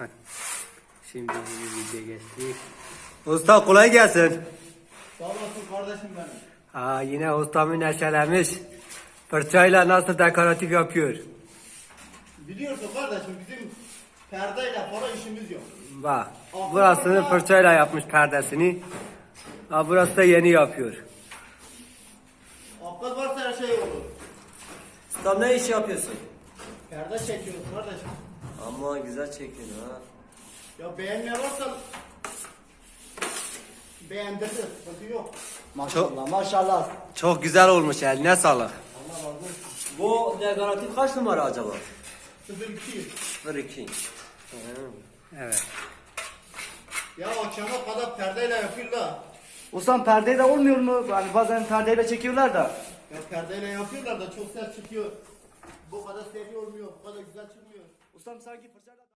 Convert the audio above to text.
Hadi. Şimdi bir video geçtik. Usta kolay gelsin. Sağ olasın kardeşim benim. Aa, yine ustamı neşelemiş. Fırçayla nasıl dekoratif yapıyor. Biliyorsun kardeşim bizim perdeyle para işimiz yok. Bak burasını fırçayla yapmış perdesini. Aa, burası da yeni yapıyor. Akıl varsa her şey olur. Ustam ne iş yapıyorsun? Perde çekiyoruz kardeşim. Ama güzel çekiyorsun ha. Ya beğenmeyen varsa beğendirdi. Sıkıntı yok. Maşallah maşallah. Çok güzel olmuş eline sağlık. Allah razı olsun. Bu dekoratif kaç numara acaba? 02. 02. Evet. Ya akşama kadar perdeyle yapıyorlar. Ustam perdeyle olmuyor mu? Yani bazen perdeyle çekiyorlar da. Ya perdeyle yapıyorlar da çok ses çıkıyor. Bu kadar seri olmuyor, bu kadar güzel çıkmıyor. Ustam sanki fırçayla...